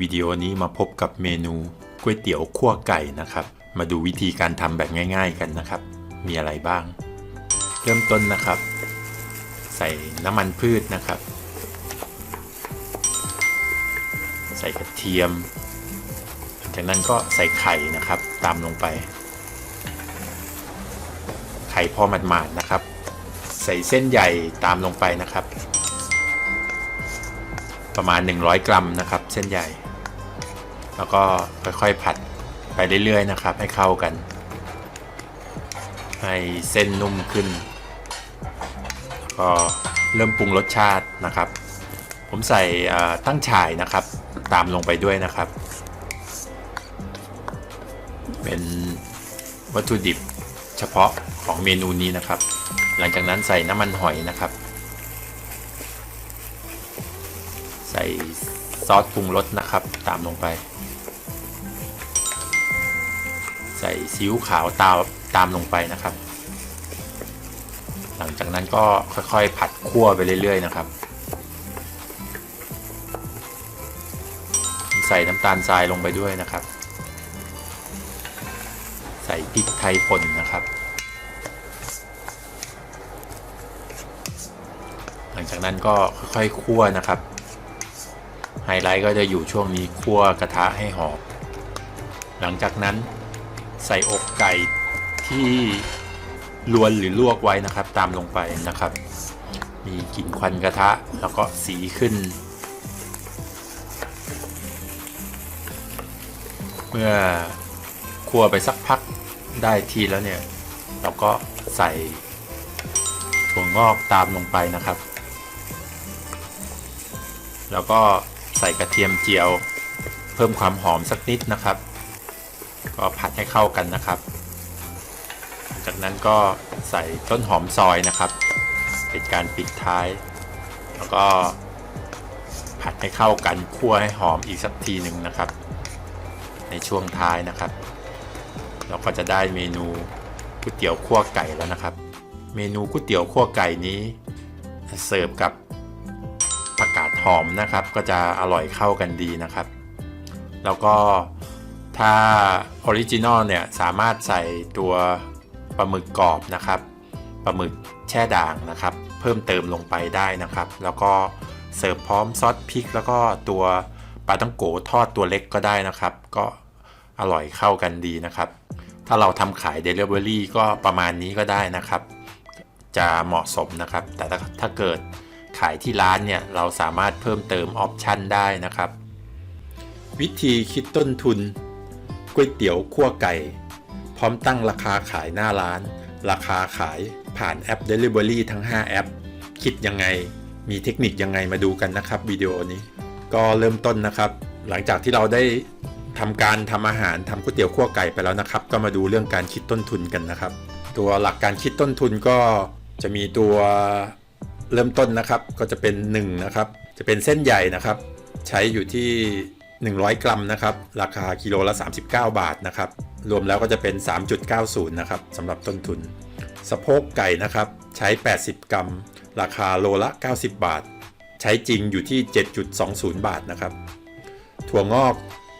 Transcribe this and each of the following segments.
วิดีโอนี้มาพบกับเมนูก๋วยเตี๋ยวคั่วไก่นะครับ มาดูวิธีการทำแบบง่าย ๆกันนะครับ มีอะไรบ้าง เริ่มต้นนะครับ ใส่น้ำมันพืชนะครับ ใส่กระเทียม จากนั้นก็ใส่ไข่นะครับ ตามลงไป ไข่พอหมาดๆนะครับ ใส่เส้นใหญ่ตามลงไปนะครับ ประมาณ 100 กรัมนะครับ เส้นใหญ่ แล้วก็ค่อยๆผัดไปเรื่อยๆนะครับ ให้เข้ากัน ให้เส้นนุ่มขึ้นแล้วก็เริ่มปรุงรสชาตินะครับ ผมใส่ตั้งฉ่ายนะครับ ตามลงไปด้วยนะครับ เป็นวัตถุดิบเฉพาะของเมนูนี้นะครับ หลังจากนั้นใส่น้ำมันหอยนะครับ ซอสปรุงรสนะครับ ตามลงไป ใส่ซีอิ๊วขาวตามตามลงไปนะครับ หลังจากนั้นก็ค่อยๆผัดคั่วไปเรื่อย ๆ นะครับ ใส่น้ำตาลทรายลงไปด้วยนะครับ ใส่พริกไทยป่นนะครับหลังจากนั้นก็ค่อยๆคั่วนะครับ ไฮไลท์ก็จะอยู่ช่วงนี้คั่วกระทะให้หอม หลังจากนั้นใส่อกไก่ที่ลวนหรือลวกไว้นะครับ ตามลงไปนะครับ มีกลิ่นควันกระทะแล้วก็สีขึ้น เมื่อคั่วไปสักพักได้ทีแล้วเนี่ย เราก็ใส่ถั่วงอกตามลงไปนะครับ แล้วก็ ใส่กระเทียมเจียว เพิ่มความหอมสักนิดนะครับ ก็ผัดให้เข้ากันนะครับ จากนั้นก็ใส่ต้นหอมซอยนะครับเป็นการปิดท้าย แล้วก็ผัดให้เข้ากันคั่วให้หอมอีกสักทีหนึ่งนะครับ ในช่วงท้ายนะครับ เราก็จะได้เมนูก๋วยเตี๋ยวคั่วไก่แล้วนะครับ เมนูก๋วยเตี๋ยวคั่วไก่นี้ เสิร์ฟกับผักกาด หอมนะครับ ก็จะอร่อยเข้ากันดีนะครับ แล้วก็ถ้าออริจินอลเนี่ยสามารถใส่ตัวปลาหมึกกรอบนะครับปลาหมึกแช่ด่างนะครับ เพิ่มเติมลงไปได้นะครับ แล้วก็เสิร์ฟพร้อมซอสพริก แล้วก็ตัวปลาต้งโกทอดตัวเล็กก็ได้นะครับ ก็อร่อยเข้ากันดีนะครับ ถ้าเราทำขาย Delivery ก็ประมาณนี้ก็ได้นะครับ จะเหมาะสมนะครับ แต่ถ้าเกิด ขายที่ร้านเนี่ยเราสามารถเพิ่มเติมออปชันได้นะครับ วิธีคิดต้นทุนก๋วยเตี๋ยวคั่วไก่ พร้อมตั้งราคาขายหน้าร้าน ราคาขายผ่านแอป Delivery ทั้ง 5 แอป คิดยังไงมีเทคนิคยังไงมาดูกันนะครับวิดีโอนี้ ก็เริ่มต้นนะครับ หลังจากที่เราได้ทำการทำอาหารทำก๋วยเตี๋ยวคั่วไก่ไปแล้วนะครับ ก็มาดูเรื่องการคิดต้นทุนกันนะครับ ตัวหลักการคิดต้นทุนก็จะมีตัว เริ่มต้นนะครับก็จะเป็น1นะครับจะเป็นเส้นใหญ่นะครับ ใช้อยู่ที่ 100 กรัมนะครับ ราคากิโลละ 39 บาทนะครับ รวมแล้วก็จะเป็น 3.90 นะครับสำหรับต้นทุน สะโพกไก่นะครับ ใช้ 80 กรัม ราคาโลละ 90 บาท ใช้จริงอยู่ที่ 7.20 บาทนะครับ ถั่วงอก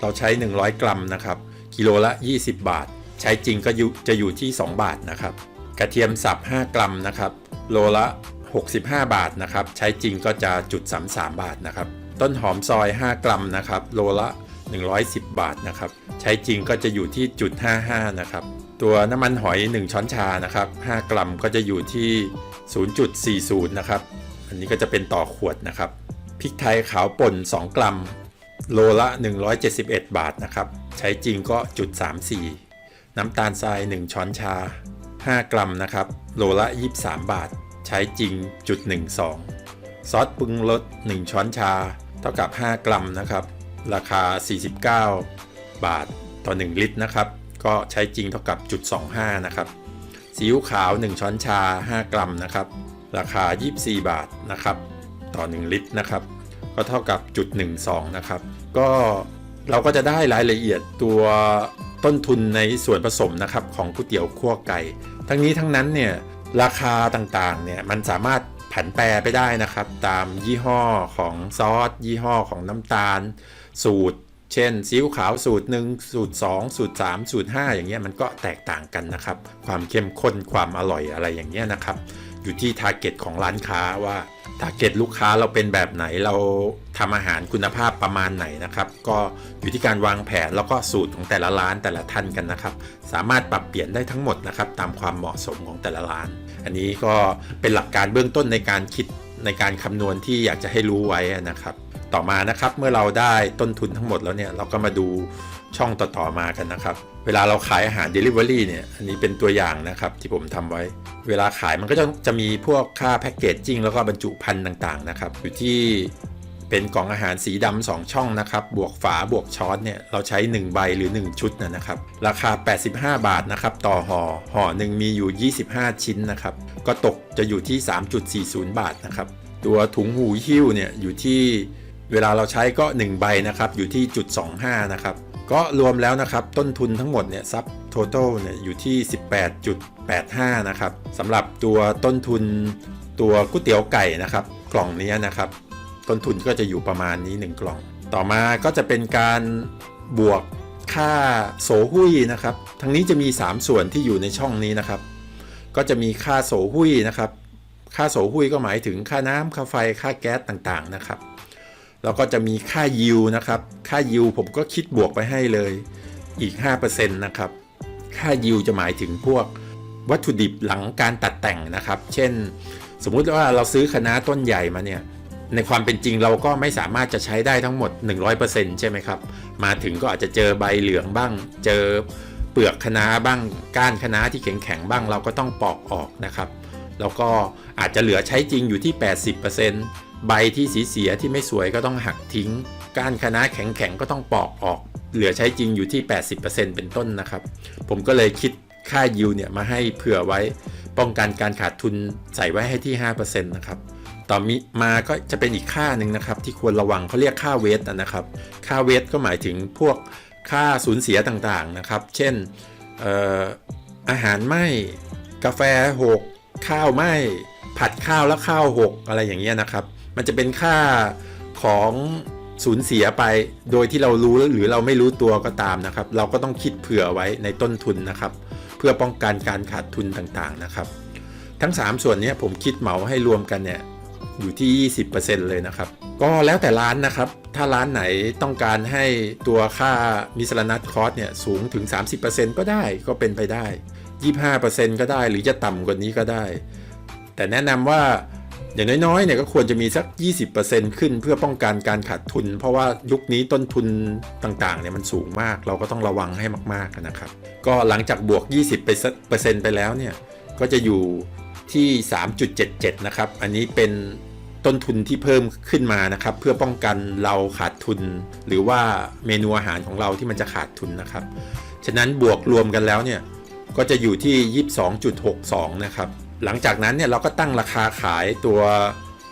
เราใช้ 100 กรัมนะครับ กิโลละ 20 บาท ใช้จริงก็จะอยู่ที่ 2 บาทนะครับ กระเทียมสับ 5 กรัมนะครับ โลละ 65 บาทนะครับใช้จริงก็จะจุด33 บาทนะครับต้นหอมซอย 5 กรัมนะครับโลละ 110 บาทนะครับใช้จริงก็จะอยู่ที่จุด55นะครับตัวน้ำมันหอย 1 ช้อนชานะครับ5กรัมก็จะอยู่ที่ 0.40นะครับอันนี้ก็จะเป็นต่อขวดนะครับพริกไทยขาวป่น 2 กรัมโลละ 171 บาทนะครับใช้จริงก็จุด34 น้ำตาลทราย 1 ช้อนชา 5 กรัมนะครับโลละ 23 บาท ใช้จริงจุด12 ซอสปรุงรส1 ช้อนชา เท่ากับ 5 กรัมนะครับ ราคา 49 บาทต่อ 1 ลิตรนะครับ ก็ใช้จริงเท่ากับจุด25 นะครับซีอิ๊วขาว 1 ช้อนชา 5 กรัมนะครับ ราคา 24 บาทนะครับต่อ 1 ลิตรนะครับ ก็เท่ากับจุด12 นะครับ ก็เราก็จะได้รายละเอียดตัวต้นทุนในส่วนผสมนะครับของก๋วยเตี๋ยวคั่วไก่ ทั้งนี้ทั้งนั้นเนี่ย ราคาต่างๆเนี่ยมันสามารถผันแปรไปได้นะครับ ตามยี่ห้อของซอส ยี่ห้อของน้ำตาล สูตร เช่นซีอิ๊วขาวสูตรหนึ่งสูตร 2 สูตร 3 สูตร 5 อย่างเงี้ยมันก็แตกต่างกันนะครับ ความเข้มข้นความอร่อยอะไรอย่างเงี้ยนะครับอยู่ที่ทาร์เก็ตของร้านค้าว่าทาร์เก็ตลูกค้าเราเป็นแบบไหนเราทำอาหารคุณภาพประมาณไหนนะครับ ก็อยู่ที่การวางแผนแล้วก็สูตรของแต่ละร้านแต่ละท่านกันนะครับ สามารถปรับเปลี่ยนได้ทั้งหมดนะครับ ตามความเหมาะสมของแต่ละร้าน อันนี้ก็เป็นหลักการเบื้องต้นในการคิดในการคำนวณที่อยากจะให้รู้ไว้นะครับ ต่อมานะครับเมื่อเราได้ต้นทุนทั้งหมดแล้วเนี่ยเราก็มาดูช่องต่อๆมากันนะครับ เวลาเราขายอาหาร Delivery เนี่ยอันนี้เป็นตัวอย่างนะครับที่ผมทำไว้ เวลาขายมันก็จะจะมีพวกค่าแพ็กเกจจิ้งแล้วก็บรรจุภัณฑ์ต่างๆนะครับ อยู่ที่ เป็นกล่องอาหารสีดำสองช่องนะครับ บวกฝาบวกช้อนเนี่ยเราใช้ 1 ใบหรือ 1 ชุดนะครับ ราคา 85 บาทนะครับต่อห่อห่อหนึ่งมีอยู่ 25 ชิ้นนะครับ ก็ตกจะอยู่ที่ 3.40 บาทนะครับ ตัวถุงหูหิ้วเนี่ยอยู่ที่เวลาเราใช้ก็ 1 ใบนะครับอยู่ที่จุด25นะครับก็รวมแล้วนะครับต้นทุนทั้งหมดเนี่ยซับ total เนี่ยอยู่ที่ 18.85 นะครับสำหรับตัวต้นทุนตัวก๋วยเตี๋ยวไก่นะครับ กล่องนี้นะครับ ต้นทุนก็จะอยู่ประมาณนี้ 1 กล่อง ต่อมาก็จะเป็นการบวกค่าโสหุ้ยนะครับ ทั้งนี้จะมี 3 ส่วนที่อยู่ในช่องนี้นะครับ ก็จะมีค่าโสหุ้ยนะครับ ค่าโสหุ้ยก็หมายถึงค่าน้ำค่าไฟค่าแก๊สต่างๆนะครับ แล้วก็จะมีค่ายิวนะครับ ค่ายิวผมก็คิดบวกไปให้เลยอีก 5%นะครับ ค่ายิวจะหมายถึงพวกวัตถุดิบหลังการตัดแต่งนะครับ เช่น สมมุติว่าเราซื้อคณะต้นใหญ่มาเนี่ย ในความเป็นจริงเราก็ไม่สามารถจะใช้ได้ทั้งหมด 100%ใช่ไหมครับ มาถึงก็อาจจะเจอใบเหลืองบ้าง เจอเปลือกคะน้าบ้าง ก้านคะน้าที่แข็งๆบ้าง เราก็ต้องปอกออกนะครับ แล้วก็อาจจะเหลือใช้จริงอยู่ที่ 80%ใบที่สีเสียที่ไม่สวยก็ต้องหักทิ้ง ก้านคะน้าแข็งๆก็ต้องปอกออก เหลือใช้จริงอยู่ที่ 80%เป็นต้นนะครับ ผมก็เลยคิดค่ายิวเนี่ยมาให้เผื่อไว้ ป้องกันการขาดทุนใส่ไว้ให้ที่ 5%นะครับ ต่อมีมาก็จะเป็นอีกค่าหนึ่งนะครับ ที่ควรระวังเขาเรียกค่าเวทนะครับ ค่าเวทก็หมายถึงพวกค่าสูญเสียต่างๆนะครับ เช่นเอ่ออาหารไหม้กาแฟหกข้าวไหม้ผัดข้าวแล้วข้าวหกอะไรอย่างเงี้ยนะครับ มันจะเป็นค่าของสูญเสียไป โดยที่เรารู้หรือเราไม่รู้ตัวก็ตามนะครับ เราก็ต้องคิดเผื่อไว้ในต้นทุนนะครับ เพื่อป้องกันการขาดทุนต่างๆนะครับ ทั้ง 3 ส่วนนี้ผมคิดเหมาให้รวมกันเนี่ย อยู่ที่ 20%เลยนะครับ ก็แล้วแต่ร้านนะครับ ถ้าร้านไหนต้องการให้ตัวค่ามิสลนัทคอสเนี่ยสูงถึง 30%ก็ได้ก็เป็นไปได้ 25%ก็ได้หรือจะต่ำกว่านี้ก็ได้ แต่แนะนำว่าอย่างน้อยๆเนี่ยก็ควรจะมีสัก 20%ขึ้นเพื่อป้องกันการขาดทุน เพราะว่ายุคนี้ต้นทุนต่างๆเนี่ยมันสูงมาก เราก็ต้องระวังให้มากๆนะครับ ก็หลังจากบวก 20%ไปแล้วเนี่ยก็จะอยู่ ที่ 3.77 นะครับ อันนี้เป็นต้นทุนที่เพิ่มขึ้นมานะครับ เพื่อป้องกันเราขาดทุน หรือว่าเมนูอาหารของเราที่มันจะขาดทุนนะครับ ฉะนั้นบวกรวมกันแล้วเนี่ยก็จะอยู่ที่ 22.62 นะครับ หลังจากนั้นเนี่ยเราก็ตั้งราคาขายตัว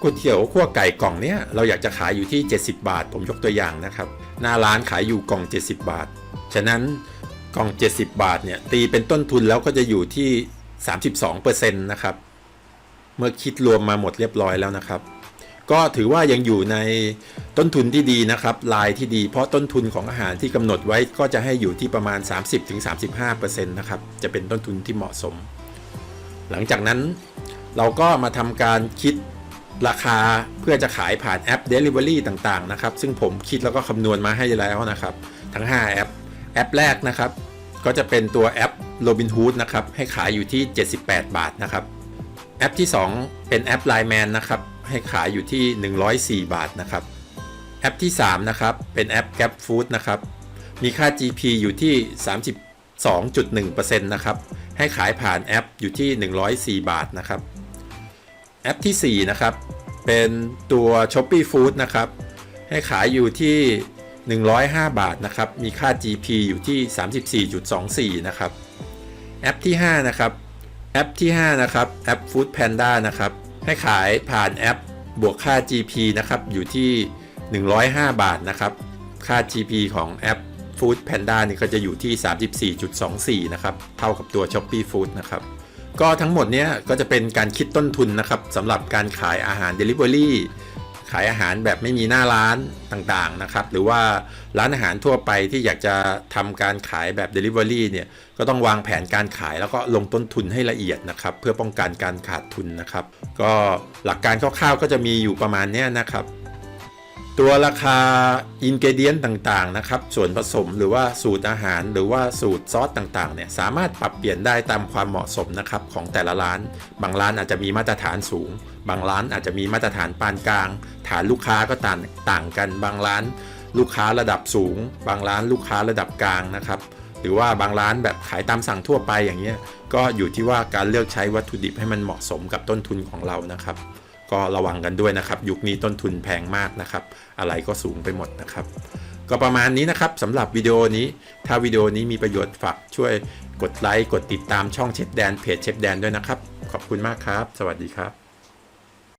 ก๋วยเตี๋ยวขั้วไก่กล่องเนี้ยเราอยากจะขายอยู่ที่ 70 บาท ผมยกตัวอย่างนะครับ หน้าร้านขายอยู่กล่อง 70 บาท ฉะนั้นกล่อง 70 บาทเนี่ยตีเป็นต้นทุนแล้วก็จะอยู่ที่ 32%นะครับ เมื่อคิดรวมมาหมดเรียบร้อยแล้วนะครับ ก็ถือว่ายังอยู่ในต้นทุนที่ดีนะครับ ลายที่ดีเพราะต้นทุนของอาหารที่กำหนดไว้ก็จะให้อยู่ที่ประมาณ 30-35%นะครับจะเป็นต้นทุนที่เหมาะสม หลังจากนั้นเราก็มาทำการคิดราคาเพื่อจะขายผ่านแอป Delivery ต่างๆนะครับ ซึ่งผมคิดแล้วก็คำนวณมาให้แล้วนะครับ ทั้ง 5 แอป แอปแรกนะครับ ก็จะเป็นตัวแอป Robinhood นะครับ ให้ขายอยู่ที่ 78 บาทนะครับ แอปที่ 2 เป็นแอป Line Man นะครับ ให้ขายอยู่ที่ 104 บาทนะครับ แอปที่ 3 นะครับ เป็นแอป Gap Food นะครับ มีค่า GP อยู่ที่ 32.1%นะครับ ให้ขายผ่านแอปอยู่ที่ 104 บาทนะครับ แอปที่ 4 นะครับ เป็นตัว Shopee Food นะครับ ให้ขายอยู่ที่ 105 บาทนะครับ มีค่า GP อยู่ที่ 34.24 นะครับ แอปที่ 5 นะครับ แอปที่ 5 นะครับ แอป Food Panda นะครับ ให้ขายผ่านแอปบวกค่า GP นะครับ อยู่ที่ 105 บาทนะครับ ค่า GP ของแอป Food Panda นี่ก็จะอยู่ที่ 34.24 นะครับ เท่ากับตัว Shopee Food นะครับ ก็ทั้งหมดเนี้ยก็จะเป็นการคิดต้นทุนนะครับสำหรับการขายอาหาร Delivery ขายอาหารแบบไม่มีหน้าร้านต่างๆนะครับ หรือว่าร้านอาหารทั่วไปที่อยากจะทำการขายแบบ Delivery เนี่ยก็ต้องวางแผนการขายแล้วก็ลงต้นทุนให้ละเอียดนะครับ เพื่อป้องกันการขาดทุนนะครับ ก็หลักการคร่าวๆก็จะมีอยู่ประมาณนี้นะครับ ตัวราคาอินเกเดียนต่างๆนะครับ ส่วนผสมหรือว่าสูตรอาหาร หรือว่าสูตรซอสต่างๆเนี่ยสามารถปรับเปลี่ยนได้ตามความเหมาะสมนะครับของแต่ละร้าน บางร้านอาจจะมีมาตรฐานสูง บางร้านอาจจะมีมาตรฐานปานกลาง ฐานลูกค้าก็ต่างต่างกัน บางร้าน ลูกค้าระดับสูง บางร้านลูกค้าระดับกลางนะครับหรือว่าบางร้านแบบขายตามสั่งทั่วไปอย่างเงี้ยก็อยู่ที่ว่าการเลือกใช้วัตถุดิบให้มันเหมาะสมกับต้นทุนของเรานะครับ ก็ระวังกันด้วยนะครับ ยุคนี้ต้นทุนแพงมากนะครับ อะไรก็สูงไปหมดนะครับ ก็ประมาณนี้นะครับสำหรับวิดีโอนี้ ถ้าวิดีโอนี้มีประโยชน์ฝากช่วยกดไลค์กดติดตามช่องเชฟแดนเพจเชฟแดนด้วยนะครับ ขอบคุณมากครับ สวัสดีครับ